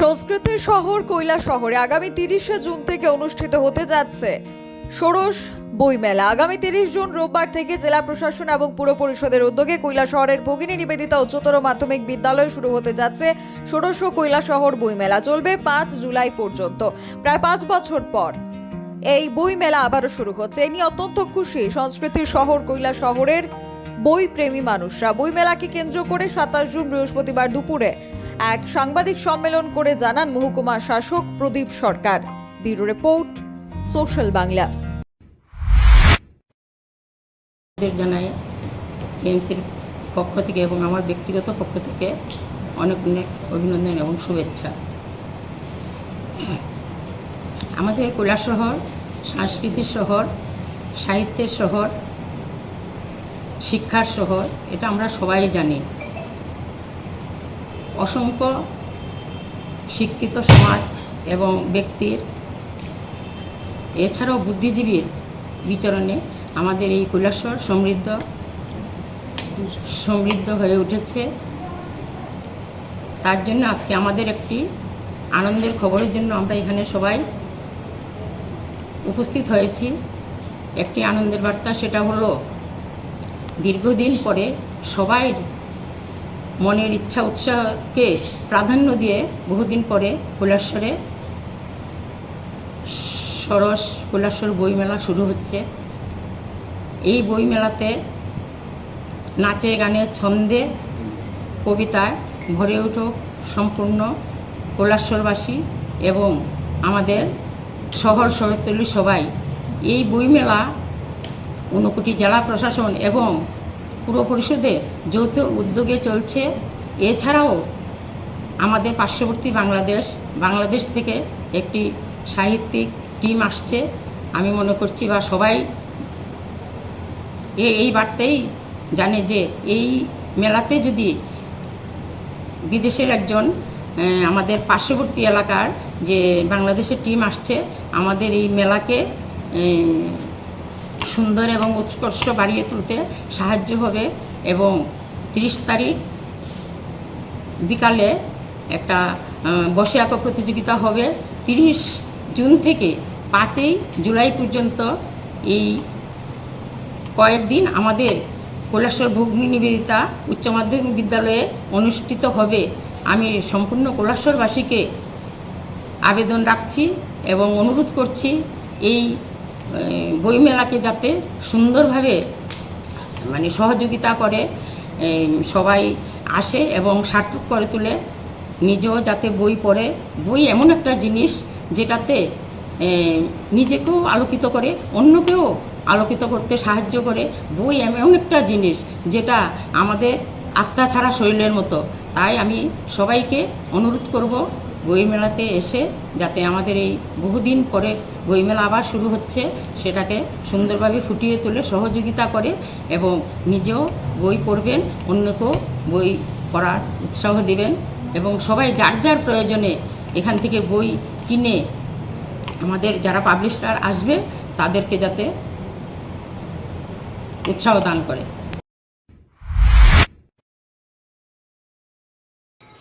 সংস্কৃতির শহর কৈলা শহরে আগামী তিরিশে জুন থেকে অনুষ্ঠিত হতে যাচ্ছে ষোড়শ বইমেলা। আগামী তিরিশ জুন রোববার থেকে জেলা প্রশাসন এবং পুর পরিষদের উদ্যোগে কৈলা শহরের ভগিনী নিবেদিতা উচ্চতর মাধ্যমিক বিদ্যালয়ে শুরু হতে যাচ্ছে ষোড়শ কৈলা শহর বইমেলা। চলবে পাঁচ জুলাই পর্যন্ত। প্রায় পাঁচ বছর পর এই বই মেলা আবারও শুরু হচ্ছে। এ নিয়ে অত্যন্ত খুশি সংস্কৃতির শহর কৈলা শহরের বই প্রেমী মানুষরা। বই মেলাকে কেন্দ্র করে সাতাশ জুন বৃহস্পতিবার দুপুরে এক সাংবাদিক সম্মেলন করে জানান মহকুমা শাসক Pradip Sarkar. Bureau report, social Bangla. জানাই কেএমসির পক্ষ থেকে এবং আমার ব্যক্তিগত পক্ষ থেকে অনেক অনেক অভিনন্দন এবং শুভেচ্ছা। আমাদের কৈলাস শহর, সাংস্কৃতিক শহর, সাহিত্যের শহর, শিক্ষার শহর, এটা আমরা সবাই জানি। অসংখ্য শিক্ষিত সমাজ এবং ব্যক্তির। এছাড়াও বুদ্ধিজীবীর বিচরণে আমাদের এই কৈলাসর সমৃদ্ধ সমৃদ্ধ হয়ে উঠেছে। তার জন্য আজকে আমাদের একটি আনন্দের খবরের জন্য আমরা এখানে সবাই উপস্থিত হয়েছি। একটি আনন্দের বার্তা সেটা হলো, দীর্ঘদিন পরে সবাই মনের ইচ্ছা উৎসাহকে প্রাধান্য দিয়ে বহুদিন পরে কৈলাসরে সরস কৈলাসর বইমেলা শুরু হচ্ছে। এই বইমেলাতে নাচে গানে ছন্দে কবিতায় ভরে উঠুক সম্পূর্ণ কৈলাসরবাসী এবং আমাদের শহর শহরতলি সবাই। এই বইমেলা ঊনকোটি জেলা প্রশাসন এবং পুর পরিষদের যৌথ উদ্যোগে চলছে। এছাড়াও আমাদের পার্শ্ববর্তী বাংলাদেশ বাংলাদেশ থেকে একটি সাহিত্যিক টিম আসছে। আমি মনে করছি বা সবাই এ, এই বার্তাই জানে যে এই মেলাতে যদি বিদেশের একজন আমাদের পার্শ্ববর্তী এলাকার যে বাংলাদেশের টিম আসছে, আমাদের এই মেলাকে সুন্দর এবং উৎকর্ষ বাড়িয়ে তুলতে সাহায্য হবে এবং তিরিশ তারিখ বিকালে একটা বসে আঁকা প্রতিযোগিতা হবে। তিরিশ জুন থেকে পাঁচই জুলাই পর্যন্ত এই কয়েকদিন আমাদের কৈলাসর ভগ্নী নিবেদিতা উচ্চ মাধ্যমিক বিদ্যালয়ে অনুষ্ঠিত হবে। আমি সম্পূর্ণ কৈলাসরবাসীকে আবেদন রাখছি এবং অনুরোধ করছি এই বইমেলাকে যাতে সুন্দরভাবে মানে সহযোগিতা করে সবাই আসে এবং সার্থক করে তুলে, নিজেও যাতে বই পড়ে। বই এমন একটা জিনিস যেটাতে নিজেকেও আলোকিত করে, অন্যকেও আলোকিত করতে সাহায্য করে। বই এমন একটা জিনিস যেটা আমাদের আত্মা ছাড়া শরীরের মতো। তাই আমি সবাইকে অনুরোধ করব বইমেলাতে এসে যাতে আমাদের এই বহুদিন পরে বইমেলা আবার শুরু হচ্ছে, সেটাকে সুন্দরভাবে ফুটিয়ে তুলে সহযোগিতা করে এবং নিজেও বই পড়বেন, অন্যকেও বই পড়ার উৎসাহ দেবেন এবং সবাই যার যার প্রয়োজনে এখান থেকে বই কিনে আমাদের যারা পাবলিশার আসবে, তাদেরকে যাতে উৎসাহ দান করে।